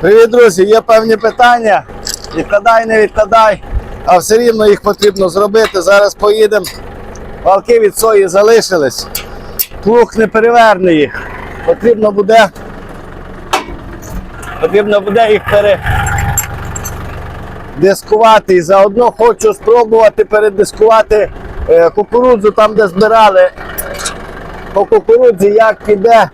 Привіт, друзі! Є певні питання. Відкладай, не відкладай, а все рівно їх потрібно зробити. Зараз поїдемо. Валки від сої залишились. Плуг не переверне їх. Потрібно буде. Потрібно буде їх передискувати. І заодно хочу спробувати передискувати е, кукурудзу там, де збирали по кукурудзі, як піде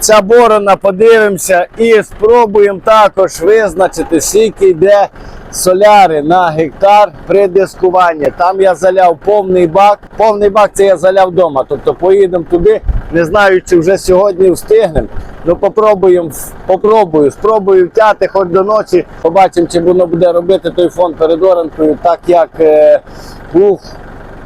ця борона, подивимося і спробуємо також визначити, скільки йде соляри на гектар при дискуванні. Там я заляв повний бак. Повний бак це я заляв вдома. Тобто поїдемо туди, не знаю, чи вже сьогодні встигнемо. Ну попробуємо, попробую, спробую втяти хоч до ночі. Побачимо, чи воно буде робити той фон перед оранкою, так як е, плуг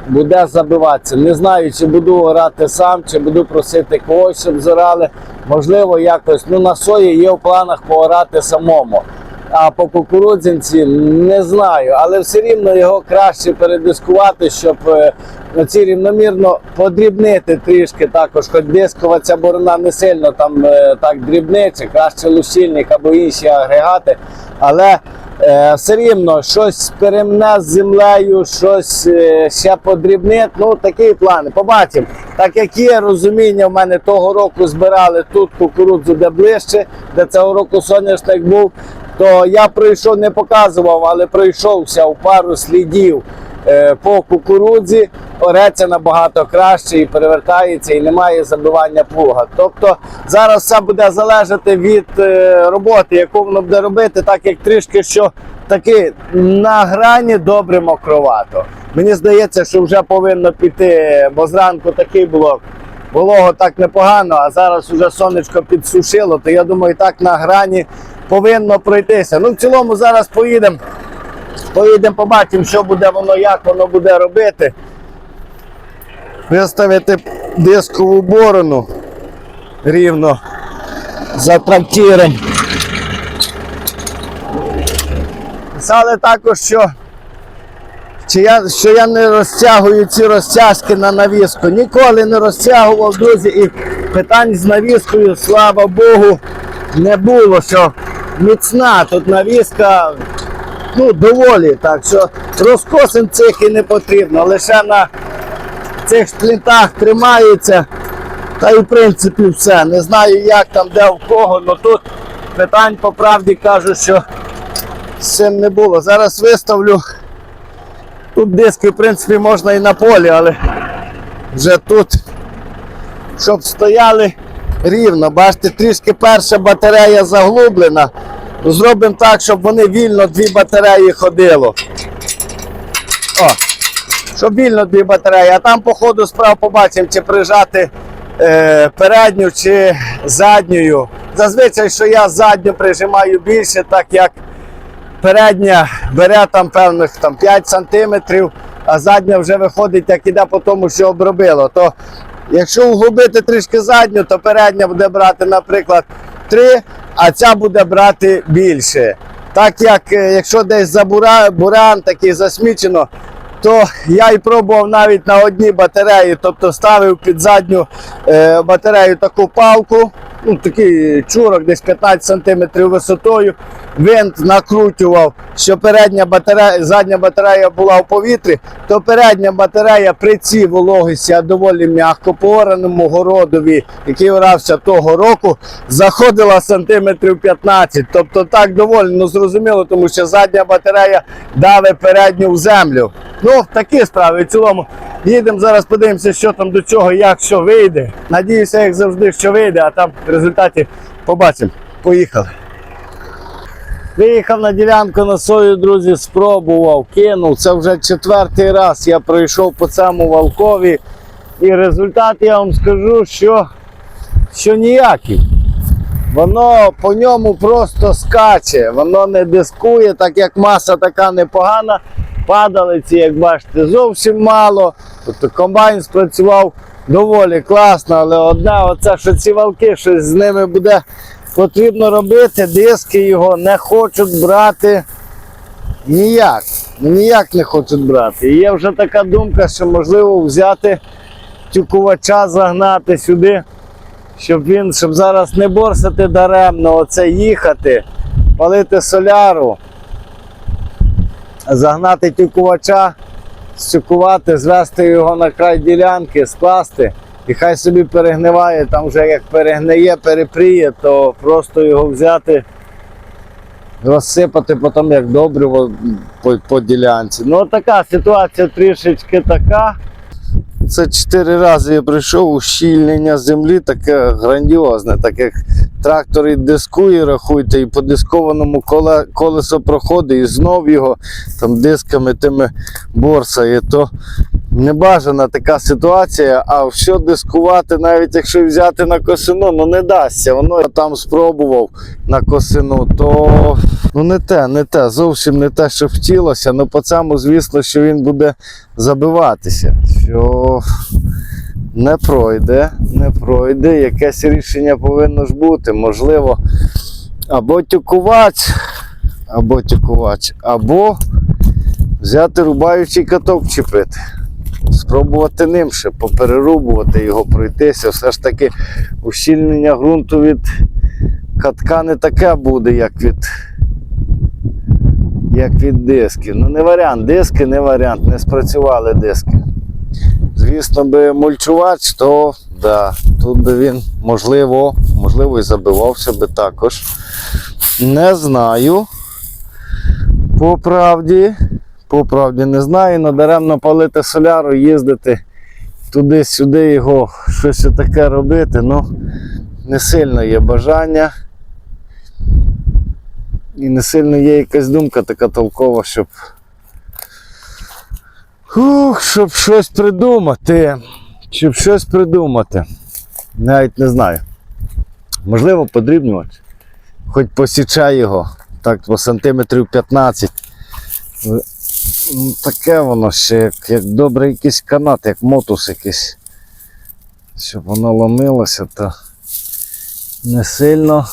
буде забиватися. Не знаю, чи буду орати сам, чи буду просити когось, щоб зорали. Можливо, якось ну на сої є в планах поорати самому. А по кукурудзянці не знаю, але все рівно його краще передискувати, щоб е, ці рівномірно подрібнити трішки також. Хоч дискова ця борона не сильно там е, так дрібниче, краще лущильник або інші агрегати. Але е, все рівно щось перемне з землею, щось е, ще подрібнить. Ну такі плани. Побачимо. Так як є розуміння, в мене того року збирали тут кукурудзу, де ближче, де цього року соняшник був. То я пройшов, не показував, але пройшовся в пару слідів е, по кукурудзі. Ореться набагато краще і перевертається, і немає забивання плуга. Тобто зараз все буде залежати від е, роботи, яку воно буде робити, так як трішки що таки на грані добре мокровато. Мені здається, що вже повинно піти, бо зранку такий було волого так непогано, а зараз вже сонечко підсушило, то я думаю, так на грані повинно пройтися. Ну, в цілому зараз поїдемо. Поїдемо, побачимо, що буде воно, як воно буде робити. Виставити дискову борону рівно за трактиром. Писали також, що, чи я, що я не розтягую ці розтяжки на навіску. Ніколи не розтягував, друзі, і питань з навіскою, слава Богу, не було. Що міцна тут навіска ну, доволі. Так що розкосин цих і не потрібно. Лише на цих шплінтах тримається. Та й в принципі все. Не знаю, як там, де в кого, але тут питань по правді кажу, що з цим не було. Зараз виставлю. Тут диски, в принципі, можна і на полі, але вже тут, щоб стояли рівно. Бачите, трішки перша батарея заглублена. Зробимо так, щоб вони вільно дві батареї ходило. О, щоб вільно дві батареї, а там по ходу справ побачимо, чи прижати е, передню чи задньою. Зазвичай, що я задню прижимаю більше, так як передня бере там певних там, 5 сантиметрів, а задня вже виходить, як іде по тому, що обробило. То якщо углубити трішки задню, то передня буде брати, наприклад, 3, а ця буде брати більше. Так як е, якщо десь за буран такий засмічено, то я і пробував навіть на одній батареї, тобто ставив під задню е, батарею таку палку, ну такий чурок десь 15 см висотою. Винт накручував, що передня батарея, задня батарея була в повітрі, то передня батарея при цій вологості, а доволі м'яко по ораному городові, який орався того року, заходила сантиметрів 15. Тобто так доволі ну, зрозуміло, тому що задня батарея давить передню в землю. Ну, такі справи. В цілому їдемо зараз, подивимося, що там до чого, як що вийде. Надіюся, як завжди, що вийде, а там в результаті побачимо. Поїхали. Виїхав на ділянку на сою, друзі, спробував, кинув. Це вже четвертий раз я пройшов по цьому валкові. І результат я вам скажу, що, що ніякий. Воно по ньому просто скаче, воно не дискує, так як маса така непогана. Падалиці, як бачите, зовсім мало. Тобто комбайн спрацював доволі класно, але одне, оце, що ці валки, щось з ними буде потрібно робити, диски його не хочуть брати ніяк. Ніяк не хочуть брати. І є вже така думка, що можливо взяти тюкувача, загнати сюди, щоб він, щоб зараз не борсати даремно, оце їхати. палити соляру, загнати тюкувача, стюкувати, звести його на край ділянки, скласти. І хай собі перегниває, там вже як перегниє, перепріє, то просто його взяти, розсипати потім як добриво по, по ділянці. Ну така ситуація трішечки така. Це чотири рази я прийшов ущільнення землі, таке грандіозне, так як трактор і дискує, рахуйте, і по дискованому коле, колесо проходить, і знов його там дисками тими борсає, то небажана така ситуація, а все дискувати, навіть якщо взяти на косину, ну не дасться. Воно я там спробував на косину, то ну не те, не те, зовсім не те, що хотілося. Ну по цьому, звісно, що він буде забиватися. Що не пройде, не пройде. Якесь рішення повинно ж бути. Можливо, або тюкувач, або тюкувач, або взяти рубаючий каток чіпити. Спробувати ним ще поперерубувати його, пройтися. Все ж таки ущільнення ґрунту від катка не таке буде, як від, як від дисків. Ну, не варіант, диски не варіант, не спрацювали диски. Звісно, би мульчувач, то да, тут би він можливо, можливо і забивався би також. Не знаю. По правді, по правді не знаю, надаремно палити соляру, їздити туди-сюди його щось таке робити. Ну, не сильно є бажання. І не сильно є якась думка така толкова, щоб. Ух, щоб щось придумати. Щоб щось придумати. Навіть не знаю. Можливо, подрібнювач. Хоч посічай його. Так, по сантиметрів 15. Ну, Таке воно ще, як, як добрий якийсь канат, як мотус якийсь. Щоб воно ломилося, то не сильно.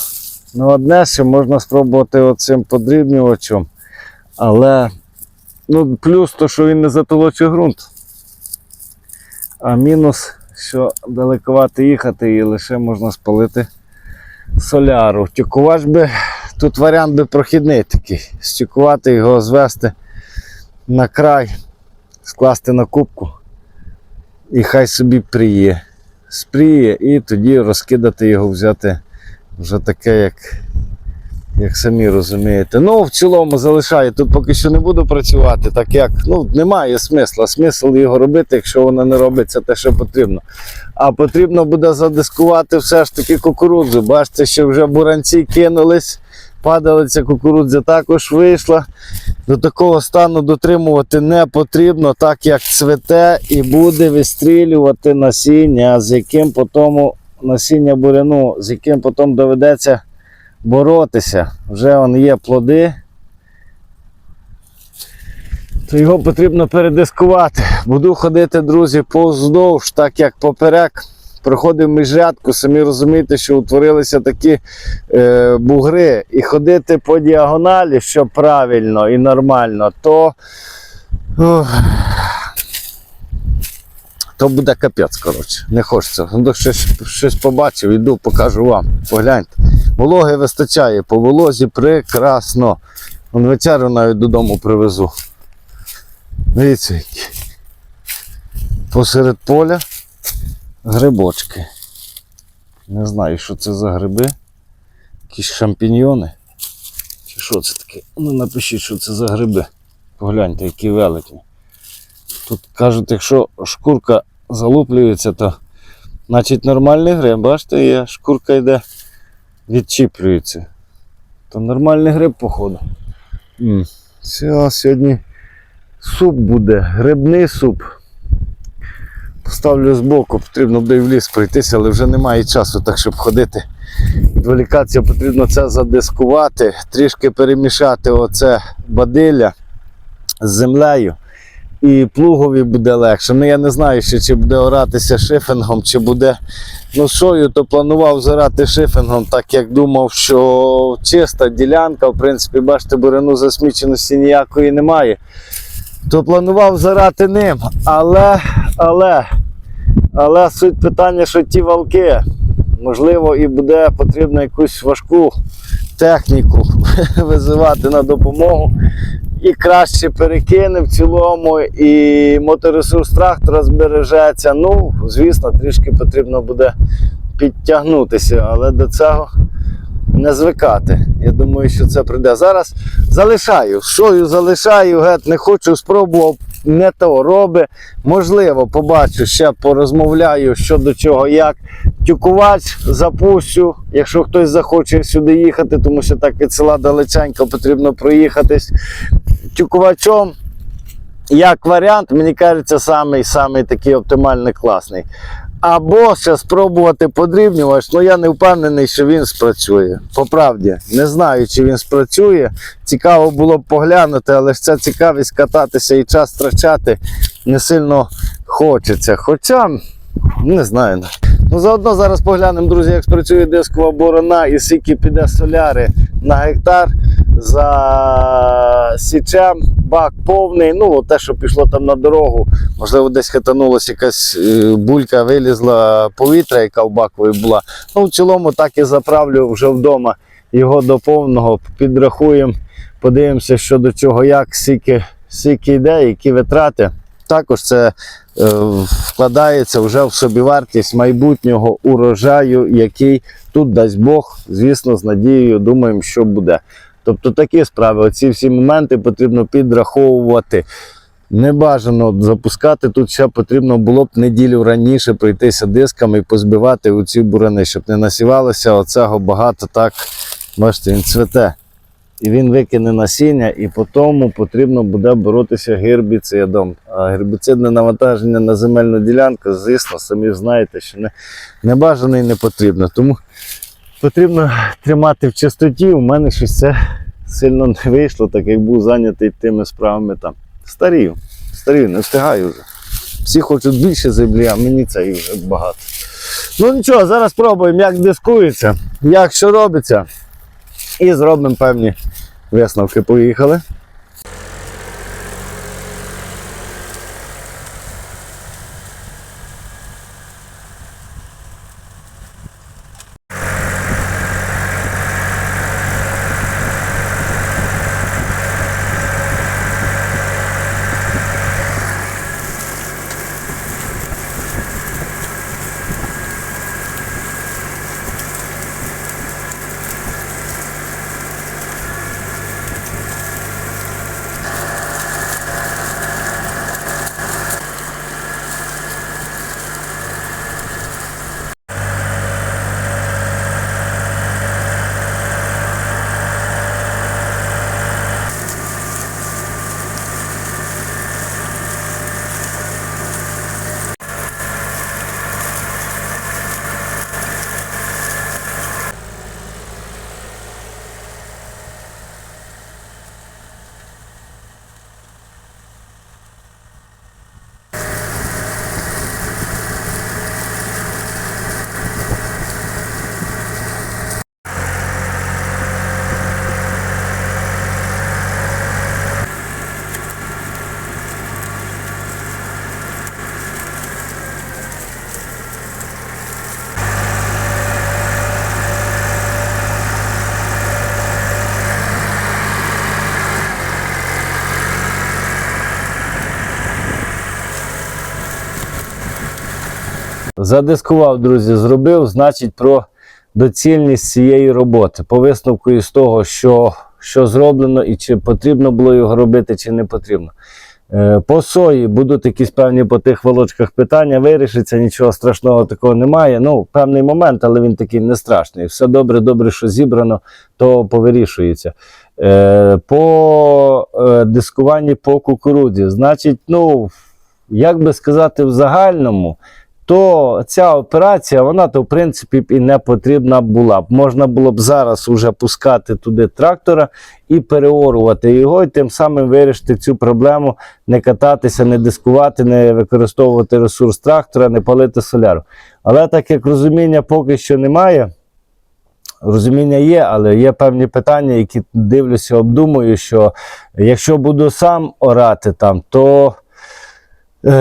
Ну, одне, що можна спробувати оцим подрібнювачем. Але ну, плюс то, що він не затолочує ґрунт. А мінус, що далековато їхати і лише можна спалити соляру. Тюкувач би, тут варіант би прохідний такий. Стюкувати його, звести на край, скласти на кубку і хай собі пріє. Спріє і тоді розкидати його, взяти вже таке, як, як самі розумієте. Ну, в цілому залишаю. Тут поки що не буду працювати, так як ну, немає смисла. Смисл його робити, якщо воно не робиться те, що потрібно. А потрібно буде задискувати все ж таки кукурудзу. Бачите, що вже буранці кинулись, падалиця кукурудзя також вийшла. До такого стану дотримувати не потрібно, так як цвете і буде вистрілювати насіння, з яким потім насіння буряну, з яким потім доведеться боротися. Вже вон є плоди. То його потрібно передискувати. Буду ходити, друзі, поздовж, так як поперек. Проходив міжрядку, самі розумієте, що утворилися такі е, бугри, і ходити по діагоналі, що правильно і нормально, то, то буде капець, коротше. Не хочеться. Ну, щось, щось побачив, іду, покажу вам. Погляньте. Вологи вистачає, по волозі прекрасно. Вон вечерю навіть додому привезу. Дивіться. Посеред поля грибочки. Не знаю, що це за гриби. Якісь шампіньйони. Чи що це таке? Ну напишіть, що це за гриби. Погляньте, які великі. Тут кажуть, якщо шкурка залуплюється, то значить нормальний гриб. Бачите, є, шкурка йде, відчіплюється. То нормальний гриб, походу. Все, сьогодні суп буде, грибний суп. Поставлю збоку, потрібно буде і в ліс пройтися, але вже немає часу, так щоб ходити. Відволікація потрібно це задискувати, трішки перемішати оце бадилля з землею. І плугові буде легше. Ну я не знаю ще, чи буде оратися шифингом, чи буде ну шою, то планував зарати шифингом, так як думав, що чиста ділянка, в принципі, бачите, буряну засміченості ніякої немає. То планував зарати ним, але, але, але суть питання, що ті валки, Можливо, і буде потрібно якусь важку техніку визивати на допомогу. І краще перекине в цілому, і моторесурс трактора збережеться. Ну, звісно, трішки потрібно буде підтягнутися, але до цього не звикати. Я думаю, що це прийде. Зараз залишаю. Шою залишаю, геть не хочу, спробував, не то роби. Можливо, побачу, ще порозмовляю, що до чого, як. Тюкувач запущу, якщо хтось захоче сюди їхати, тому що так від села далеченько потрібно проїхатись. Тюкувачом, як варіант, мені кажеться, самий, самий такий оптимальний класний. Або ще спробувати подрібнювач, ну я не впевнений, що він спрацює. По правді, не знаю, чи він спрацює. Цікаво було б поглянути, але ж ця цікавість кататися і час втрачати не сильно хочеться. Хоча, не знаю. Ну, заодно зараз поглянемо, друзі, як спрацює дискова борона і скільки піде соляри на гектар за січем, бак повний. Ну, те, що пішло там на дорогу, можливо, десь хитанулася якась е, булька, вилізла повітря, яка в бакові була. Ну, в цілому так і заправлю вже вдома його до повного, підрахуємо, подивимося, що до чого, як, скільки, скільки йде, які витрати. Також це е, вкладається вже в собівартість майбутнього урожаю, який тут дасть Бог, звісно, з надією думаємо, що буде. Тобто такі справи, оці всі моменти потрібно підраховувати. Не бажано запускати. Тут ще потрібно було б неділю раніше пройтися дисками і позбивати у ці бурани, щоб не насівалося оцього багато так. Бачите, він цвете. І він викине насіння, і по тому потрібно буде боротися гербіцидом. А гербіцидне навантаження на земельну ділянку, звісно, самі знаєте, що не, не бажано і не потрібно. Тому потрібно тримати в чистоті. У мене щось це сильно не вийшло, так як був зайнятий тими справами там. Старію, старію, не встигаю вже. Всі хочуть більше землі, а мені це і вже багато. Ну нічого, зараз спробуємо, як дискується, як що робиться. І зробимо певні висновки. Поїхали. Задискував, друзі, зробив, значить, про доцільність цієї роботи. По висновку із того, що, що зроблено і чи потрібно було його робити, чи не потрібно. Е, По сої будуть якісь певні по тих волочках питання, вирішиться, нічого страшного такого немає. Ну, певний момент, але він такий не страшний. Все добре, добре, що зібрано, то повирішується. Е, По е, дискуванні по кукурудзі, значить, ну, як би сказати, в загальному, то ця операція, вона то в принципі і не потрібна була б. Можна було б зараз уже пускати туди трактора і переорувати його, і тим самим вирішити цю проблему, не кататися, не дискувати, не використовувати ресурс трактора, не палити соляру. Але так як розуміння поки що немає. Розуміння є, але є певні питання, які дивлюся, обдумую, що якщо буду сам орати там, то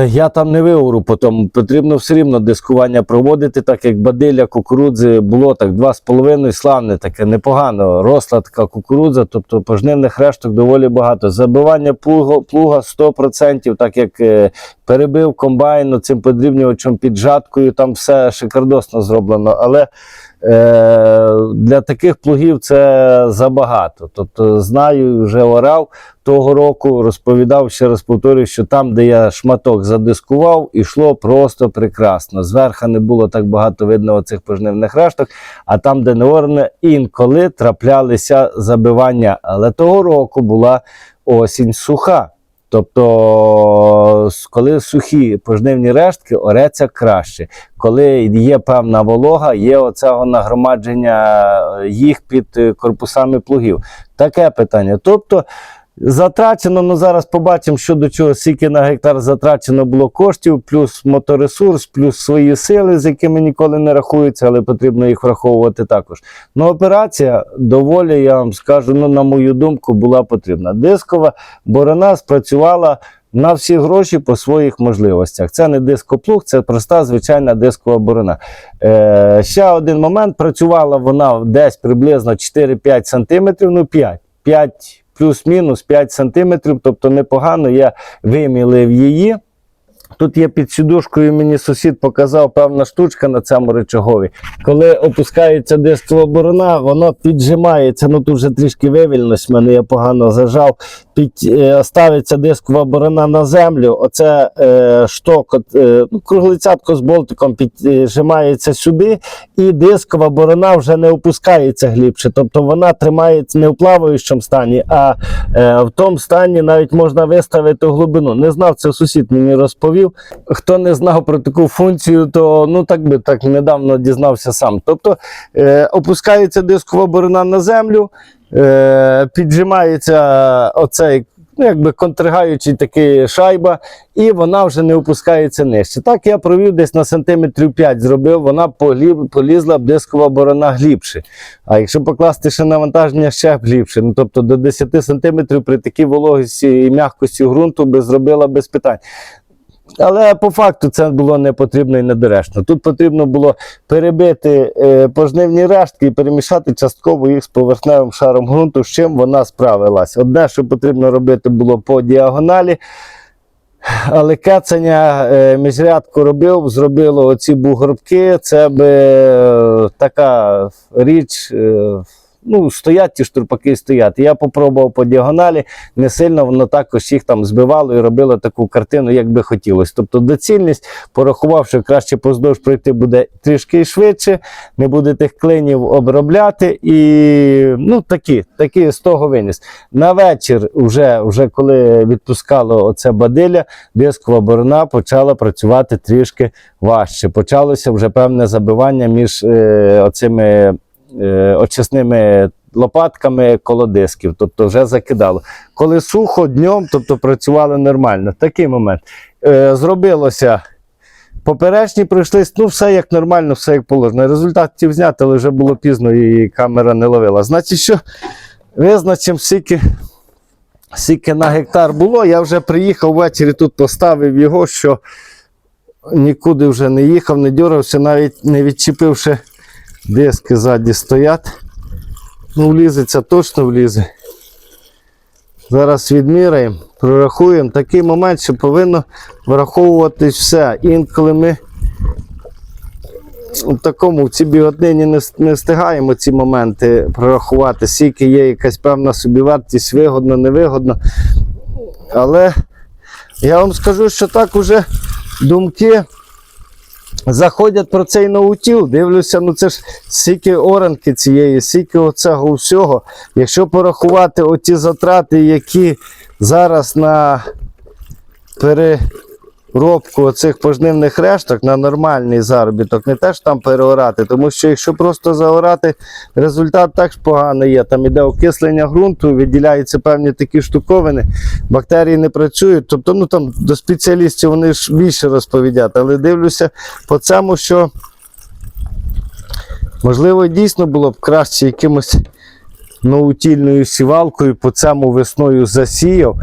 Я там не виору потім. Потрібно все рівно дискування проводити, так як бадилля кукурудзи було так 2,5 славне, таке непогано. Росла така кукурудза, тобто пожнивних решток доволі багато. Забивання плуга, плуга 100%, так як е, перебив комбайн цим подрібнювачем під жаткою, там все шикардосно зроблено. Але е, для таких плугів це забагато. Тобто, знаю, вже орав того року, розповідав, ще раз повторюю, що там, де я шматок задискував, ішло просто прекрасно. Зверха не було так багато видно оцих пожнивних решток, а там, де не орне, інколи траплялися забивання. Але того року була осінь суха. Тобто, коли сухі пожнивні рештки, ореться краще. Коли є певна волога, є оцього нагромадження е, їх під е, корпусами плугів. Таке питання. Тобто, затрачено, ну зараз побачимо, що до чого, скільки на гектар затрачено було коштів, плюс моторесурс, плюс свої сили, з якими ніколи не рахуються, але потрібно їх враховувати також. Ну, операція доволі, я вам скажу, ну, на мою думку, була потрібна. Дискова борона спрацювала на всі гроші по своїх можливостях. Це не дископлуг, це проста звичайна дискова борона. Е, ще один момент: працювала вона десь приблизно 4-5 см, ну 5. 5 плюс-мінус 5 см, тобто непогано я вимілив її. Тут є під сідушкою, мені сусід показав певна штучка на цьому речагові. Коли опускається дискова борона, воно піджимається. Ну тут вже трішки вивільнилось, в мене я погано зажав. Під, е, ставиться дискова борона на землю. Оце е, шток, е, ну, круглицятко з болтиком піджимається сюди, і дискова борона вже не опускається глибше. Тобто вона тримається не в плаваючому стані, а е, в тому стані навіть можна виставити глибину. Не знав, це сусід мені розповів. Хто не знав про таку функцію, то ну так би так недавно дізнався сам. Тобто е, опускається дискова борона на землю, е, піджимається оцей. Ну, якби контргаючий такий шайба, і вона вже не опускається нижче. Так я провів десь на сантиметрів 5 зробив, вона полі- полізла дискова борона глибше. А якщо покласти ще навантаження ще глибше, ну тобто до 10 сантиметрів при такій вологості і м'якості ґрунту би зробила без питань. Але по факту це було не потрібно і недоречно. Тут потрібно було перебити е, пожнивні рештки і перемішати частково їх з поверхневим шаром ґрунту, з чим вона справилась. Одне, що потрібно робити було по діагоналі, але кецання е, міжрядку робив, зробило оці бугорбки. Це би е, така річ. Е, Ну, стоять ті штурпаки стоять. Я попробував по діагоналі, не сильно воно також їх там збивало і робило таку картину, як би хотілося. Тобто доцільність, порахував, що краще поздовж пройти буде трішки швидше, не буде тих клинів обробляти. І ну, такі, такі з того виніс. На вечір, вже, вже коли відпускало оце бадилля, дискова борона почала працювати трішки важче. Почалося вже певне забивання між е, оцими очисними лопатками коло дисків, тобто вже закидало. Коли сухо днем, тобто працювали нормально. Такий момент. Е, зробилося. Поперечні пройшлись, ну все як нормально, все як положено. Результат хотів зняти, але вже було пізно і камера не ловила. Значить, що визначимо, скільки, скільки на гектар було. Я вже приїхав ввечері, тут поставив його, що нікуди вже не їхав, не дьорався, навіть не відчепивши диски ззаді стоять. Ну, влізеться, точно влізе. Зараз відміряємо, прорахуємо. Такий момент, що повинно враховуватись все. Інколи ми в такому в цій біготнині не, не встигаємо ці моменти прорахувати, скільки є якась певна собівартість, вигодно, невигодно. Але я вам скажу, що так уже думки заходять про цей ноутіл. Дивлюся, ну це ж стільки оранки цієї, стільки оцього всього. Якщо порахувати оті затрати, які зараз на переробку оцих пожнивних решток на нормальний заробіток, не теж там переорати, тому що якщо просто заорати, результат так ж поганий є. Там іде окислення ґрунту, виділяються певні такі штуковини, бактерії не працюють. Тобто, ну там до спеціалістів вони ж більше розповідять, але дивлюся по цьому, що можливо дійсно було б краще якимось ноутільною сівалкою по цьому весною засіяв.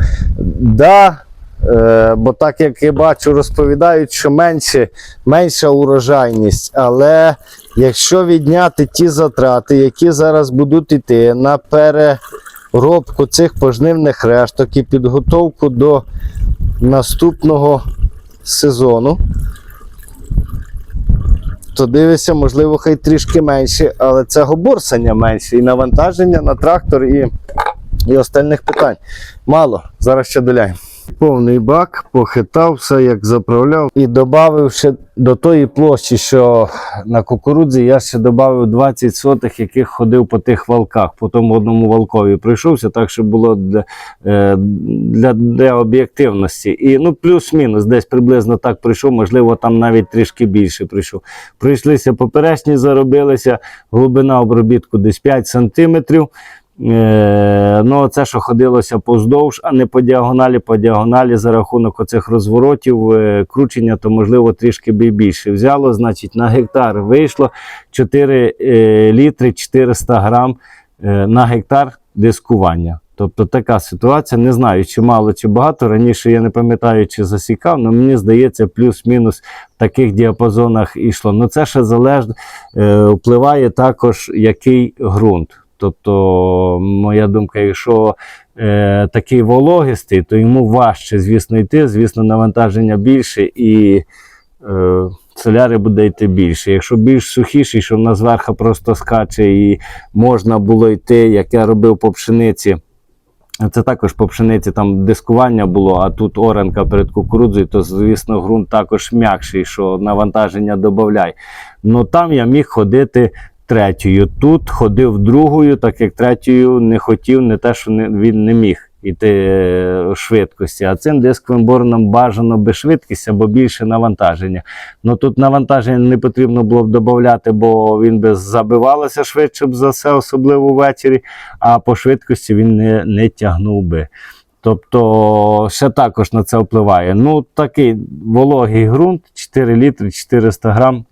Да, Е, бо так як я бачу, розповідають, що менше, менша урожайність. Але якщо відняти ті затрати, які зараз будуть йти на переробку цих пожнивних решток і підготовку до наступного сезону, то дивися, можливо, хай трішки менше, але цього борсання менше, і навантаження на трактор, і, і остальних питань. Мало. Зараз ще доляємо. Повний бак, похитав все, як заправляв. І додав ще до тої площі, що на кукурудзі я ще додав 20 сотих, яких ходив по тих валках, по тому одному валкові прийшовся, так що було для, е, для, для об'єктивності. І ну, плюс-мінус, десь приблизно так прийшов, можливо, там навіть трішки більше прийшов. Прийшлися поперечні, заробилися, глибина обробітку десь 5 сантиметрів. Е, ну, це, що ходилося поздовж, а не по діагоналі, по діагоналі за рахунок оцих розворотів, е, кручення, то можливо трішки би більше. Взяло, значить, на гектар вийшло 4 е, літри 400 грам на гектар дискування. Тобто така ситуація. Не знаю, чи мало, чи багато. Раніше я не пам'ятаю, чи засікав, але мені здається, плюс-мінус в таких діапазонах йшло. Ну це ще залежно, впливає також, який ґрунт. Тобто, моя думка, якщо е, такий вологистий, то йому важче, звісно, йти, звісно, навантаження більше і е, соляри буде йти більше. Якщо більш сухіший, що в нас зверху просто скаче і можна було йти, як я робив по пшениці. Це також по пшениці там дискування було, а тут оранка перед кукурудзою, то звісно ґрунт також м'якший, що навантаження додай. Ну там я міг ходити третьою. Тут ходив другою, так як третьою не хотів, не те, що не, він не міг іти е, швидкості. А цим дисковим бороном бажано без швидкості або більше навантаження. Ну тут навантаження не потрібно було б додати, бо він би забивалося швидше б за все, особливо ввечері, а по швидкості він не, не тягнув би. Тобто ще також на це впливає. Ну, такий вологий ґрунт, 4 літри, 400 грам.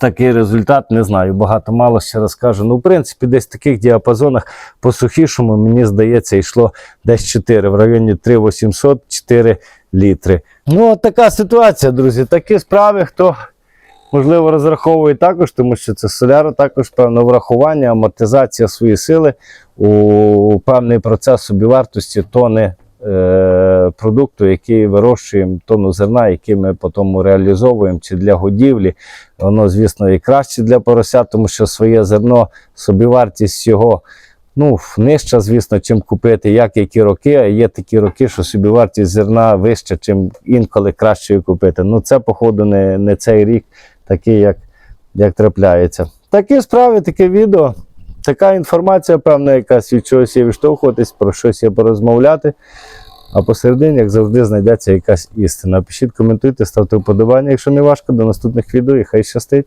Такий результат, не знаю, багато мало ще раз кажу. Ну, в принципі, десь в таких діапазонах по сухішому, мені здається, йшло десь 4, в районі 3800 4 літри. Ну, от така ситуація, друзі. Такі справи, хто можливо розраховує також, тому що це соляра, також певне врахування, амортизація своєї сили у певний процес собівартості тони е, продукту, який вирощуємо, тону зерна, який ми потім реалізовуємо чи для годівлі. Воно, звісно, і краще для поросят, тому що своє зерно, собівартість його ну, нижча, звісно, чим купити, як які роки. А є такі роки, що собівартість зерна вища, чим інколи краще купити. Ну, це, походу, не, не цей рік такий, як, як трапляється. Такі справи, таке відео. Така інформація, певна, якась від чогось є відштовхуватись, про щось є порозмовляти. А посередині, як завжди, знайдеться якась істина. Пишіть, коментуйте, ставте вподобання, якщо не важко. До наступних відео і хай щастить.